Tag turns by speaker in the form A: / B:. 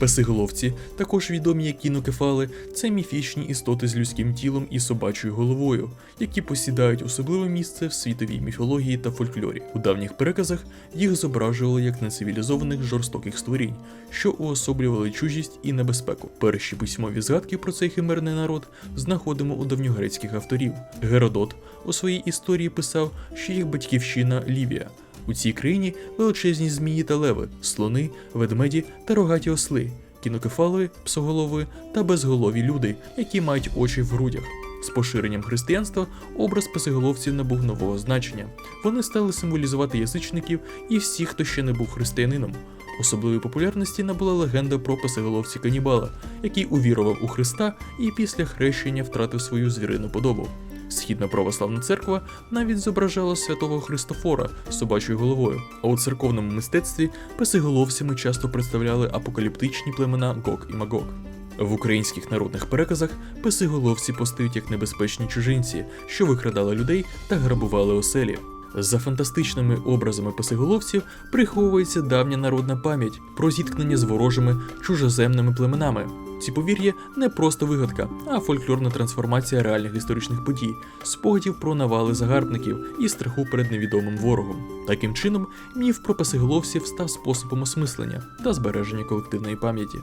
A: Песиголовці, також відомі як кінокефали, це міфічні істоти з людським тілом і собачою головою, які посідають особливе місце в світовій міфології та фольклорі. У давніх переказах їх зображували як нецивілізованих жорстоких створінь, що уособлювали чужість і небезпеку. Перші письмові згадки про цей химерний народ знаходимо у давньогрецьких авторів. Геродот у своїй історії писав, що їх батьківщина Лівія. У цій країні величезні змії та леви, слони, ведмеді та рогаті осли, кінокефали, псоголови та безголові люди, які мають очі в грудях. З поширенням християнства образ песиголовців набув нового значення. Вони стали символізувати язичників і всіх, хто ще не був християнином. Особливої популярності набула легенда про песиголовці канібала, який увірував у Христа і після хрещення втратив свою звірину подобу. Східна православна церква навіть зображала святого Христофора з собачою головою. А у церковному мистецтві песиголовцями часто представляли апокаліптичні племена Гок і Магок. В українських народних переказах песиголовці постають як небезпечні чужинці, що викрадали людей та грабували оселі. За фантастичними образами песиголовців приховується давня народна пам'ять про зіткнення з ворожими чужоземними племенами. Ці повір'я не просто вигадка, а фольклорна трансформація реальних історичних подій, спогадів про навали загарбників і страху перед невідомим ворогом. Таким чином, міф про песиголовців став способом осмислення та збереження колективної пам'яті.